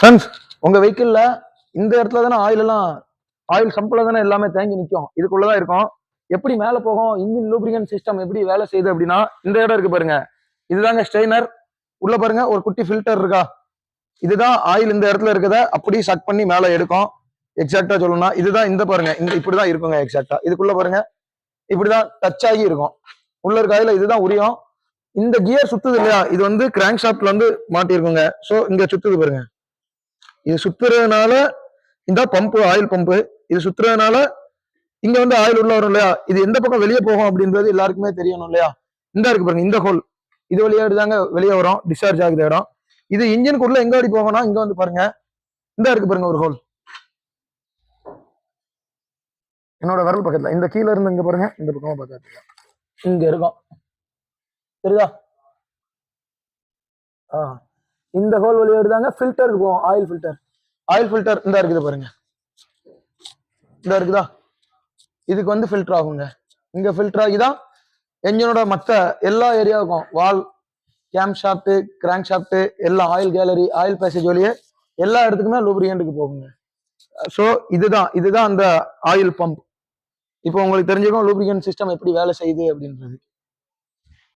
Friends உங்க வெஹிக்கிள்ல இந்த இடத்துல தானே ஆயில் எல்லாம் ஆயில் சம்பிள தானே எல்லாமே தேங்கி நிற்கும் இதுக்குள்ளதான் இருக்கும். எப்படி மேலே போகும்? இன்ஜின் லூப்ரிகன் சிஸ்டம் எப்படி வேலை செய்யுது அப்படின்னா இந்த இடம் இருக்கு பாருங்க. இதுதாங்க ஸ்ட்ரெயினர் உள்ள பாருங்க ஒரு குட்டி ஃபில்டர் இருக்கா? இதுதான் ஆயில் இந்த இடத்துல இருக்கிறத அப்படி சக் பண்ணி மேலே எடுக்கும். எக்ஸாக்டா சொல்லணும்னா இதுதான் இந்த பாருங்க. இந்த இப்படிதான் இருக்குங்க எக்ஸாக்டா இதுக்குள்ள பாருங்க இப்படிதான் டச் ஆகி இருக்கும். உள்ள இருக்க ஆயில இதுதான் உரியும். இந்த கியர் சுத்துது இல்லையா? இது வந்து கிராங்க் ஷாப்ல வந்து மாட்டிருக்குங்க சோ இங்க சுத்துது பாருங்க. இது சுத்துறதுனால இந்த பம்பு ஆயில் பம்பு இது சுத்துறதுனால இங்க வந்து ஆயில் உள்ள வரும் இல்லையா? இது எந்த பக்கம் வெளியே போகும் அப்படின்றது எல்லாருக்குமே தெரியணும் இல்லையா? இந்த இருக்கு பாருங்க இந்த ஹோல் இது வழியா தாங்க வெளியே வரும் டிஸ்சார்ஜ் ஆகுது இடம். இது இன்ஜினுக்குள்ள எங்க அடி போகணும் இங்க வந்து பாருங்க. இந்த இருக்கு பாருங்க ஒரு ஹோல் என்னோட விரல் பக்கத்துல இந்த கீழ இருந்து இங்க பாருங்க இந்த பக்கமா பார்த்தா இங்க இருக்கும். தெரியுதா? ஆ. இந்த ஹோல் வழியா தாங்க ஃபில்டருக்கு போகும் ஆயில் ஃபில்டர் ஆயில் ஃபில்டர் இந்த இருக்குது பாருங்க. இந்த இருக்குதா? இதுக்கு வந்து ஃபில்டர் ஆகுங்க. இங்க ஃபில்டர் ஆகிதான் என்ஜினோட மற்ற எல்லா ஏரியாவுக்கும் valve cam shaft crank shaft எல்லா ஆயில் கேலரி ஆயில் பேசேஜ் வழியே எல்லா இடத்துக்குமே லூப்ரிகண்ட்டுக்கு போகுங்க. ஸோ இதுதான் இதுதான் அந்த ஆயில் பம்ப் இப்போ உங்களுக்கு தெரிஞ்சுக்கும் லூப்ரிகன் சிஸ்டம் எப்படி வேலை செய்யுது அப்படின்றது.